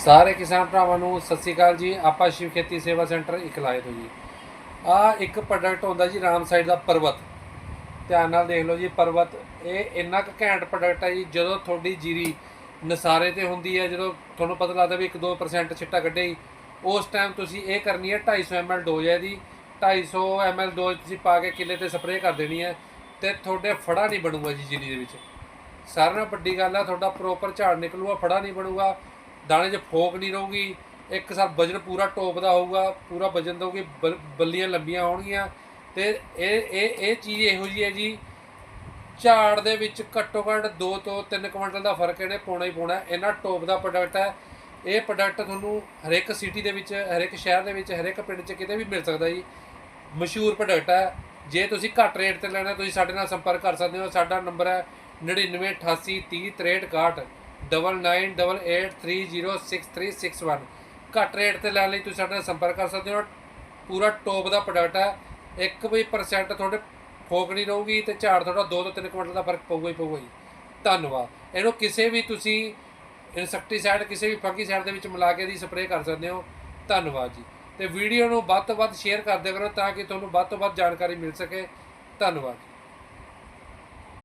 ਸਾਰੇ ਕਿਸਾਨ ਭਰਾਵਾਂ ਨੂੰ ਸਤਿ ਸ੍ਰੀ ਅਕਾਲ ਜੀ। ਆਪਾਂ ਸ਼ਿਵ ਖੇਤੀ ਸੇਵਾ ਸੈਂਟਰ ਇਕਲਾਏ ਤੋਂ ਜੀ। ਆ ਇੱਕ ਪ੍ਰੋਡਕਟ ਹੁੰਦਾ ਜੀ ਰਾਮ ਸਾਈਡ ਦਾ ਪਰਬਤ। ਧਿਆਨ ਨਾਲ ਦੇਖ ਲਓ ਜੀ ਪਰਬਤ। ਇਹ ਇੰਨਾ ਕੁ ਘੈਂਟ ਪ੍ਰੋਡਕਟ ਹੈ ਜੀ, ਜਦੋਂ ਤੁਹਾਡੀ ਜੀਰੀ ਨਸਾਰੇ ਤੇ ਹੁੰਦੀ ਹੈ, ਜਦੋਂ ਤੁਹਾਨੂੰ ਪਤਾ ਲੱਗਦਾ ਵੀ 1-2% ਛਿੱਟਾ ਕੱਢੇ ਹੀ ਉਸ ਟਾਈਮ ਤੁਸੀਂ ਇਹ ਕਰਨੀ ਹੈ 250 ml ਡੋਜ਼ ਹੈ ਦੀ 250 ml ਡੋਜ਼ ਤੁਸੀਂ ਪਾ ਕੇ ਕਿੱਲੇ ਤੇ ਸਪਰੇਅ ਕਰ ਦੇਣੀ ਹੈ ਤੇ ਤੁਹਾਡੇ ਫੜਾ ਨਹੀਂ ਬਣੂਗਾ ਜੀ ਜੀਰੀ ਦੇ ਵਿੱਚ। ਸਾਰਿਆਂ ਨਾਲ ਵੱਡੀ ਗੱਲ ਆ, ਤੁਹਾਡਾ ਪ੍ਰੋਪਰ ਝਾੜ ਨਿਕਲੂਗਾ, ਫੜਾ ਨਹੀਂ ਬਣੂਗਾ। ਦਾਣੇ 'ਚ ਫੋਕ ਨਹੀਂ ਰਹੂਗੀ। ਇੱਕ ਸਾਲ ਵਜਨ ਪੂਰਾ ਟੋਪ ਦਾ ਹੋਊਗਾ, ਪੂਰਾ ਵਜਨ ਦਊਗੀ, ਬਲ- ਬੱਲੀਆਂ ਲੰਬੀਆਂ ਹੋਣਗੀਆਂ। ਤੇ ਇਹ ਇਹ ਇਹ ਚੀਜ਼ ਇਹੋ ਜੀ ਹੈ ਜੀ, ਝਾੜ ਦੇ ਵਿੱਚ ਘੱਟੋ ਘੱਟ 2 ਤੋਂ 3 ਕੁਇੰਟਲ ਦਾ ਫ਼ਰਕ ਇਹਨੇ ਪਾਉਣਾ ਹੀ ਪਾਉਣਾ। ਹੈ। ਇੰਨਾ ਟੋਪ ਦਾ ਪ੍ਰੋਡਕਟ ਹੈ, ਇਹ ਪ੍ਰੋਡਕਟ ਤੁਹਾਨੂੰ ਹਰੇਕ ਸਿਟੀ ਦੇ ਵਿੱਚ, ਹਰੇਕ ਸ਼ਹਿਰ ਦੇ ਵਿੱਚ, ਹਰੇਕ ਪਿੰਡ 'ਚ ਕਿਤੇ ਵੀ ਮਿਲ ਸਕਦਾ ਜੀ। ਮਸ਼ਹੂਰ ਪ੍ਰੋਡਕਟ ਹੈ। ਜੇ ਤੁਸੀਂ ਘੱਟ ਰੇਟ ਤੇ ਲੈਣਾ, ਤੁਸੀਂ ਸਾਡੇ ਨਾਲ ਸੰਪਰਕ ਕਰ ਸਕਦੇ ਹੋ। ਸਾਡਾ ਨੰਬਰ ਹੈ 9988306361 9988306361 ਘੱਟ ਰੇਟ ਤੇ ਲੈਣ ਲਈ ਤੁਸੀਂ ਸਾਡੇ ਨਾਲ ਸੰਪਰਕ ਕਰ ਸਕਦੇ ਹੋ। ਪੂਰਾ ਟੋਪ ਦਾ ਪ੍ਰੋਡਕਟ ਹੈ। ਇੱਕ ਵੀ ਪਰਸੈਂਟ ਤੁਹਾਡੇ ਫੋਕ ਨਹੀਂ ਰਹੂਗੀ ਤੇ ਝਾੜ ਤੁਹਾਡਾ 2 ਤੋਂ 3 ਕੁਇੰਟਲ ਦਾ ਫ਼ਰਕ ਪਊਗਾ ਹੀ ਪਊਗਾ ਜੀ। ਧੰਨਵਾਦ। ਇਹਨੂੰ ਕਿਸੇ ਵੀ ਤੁਸੀਂ ਇਨਸੈਕਟੀਸਾਈਡ ਕਿਸੇ ਵੀ ਫੰਗੀਸਾਈਡ ਦੇ ਵਿੱਚ ਮਿਲਾ ਕੇ ਦੀ ਸਪਰੇਅ ਕਰ ਸਕਦੇ ਹੋ। ਧੰਨਵਾਦ ਜੀ। ਤੇ ਵੀਡੀਓ ਨੂੰ ਵੱਧ ਤੋਂ ਵੱਧ ਸ਼ੇਅਰ ਕਰਦੇ ਕਰੋ ਤਾਂ ਕਿ ਤੁਹਾਨੂੰ ਵੱਧ ਤੋਂ ਵੱਧ ਜਾਣਕਾਰੀ ਮਿਲ ਸਕੇ। ਧੰਨਵਾਦ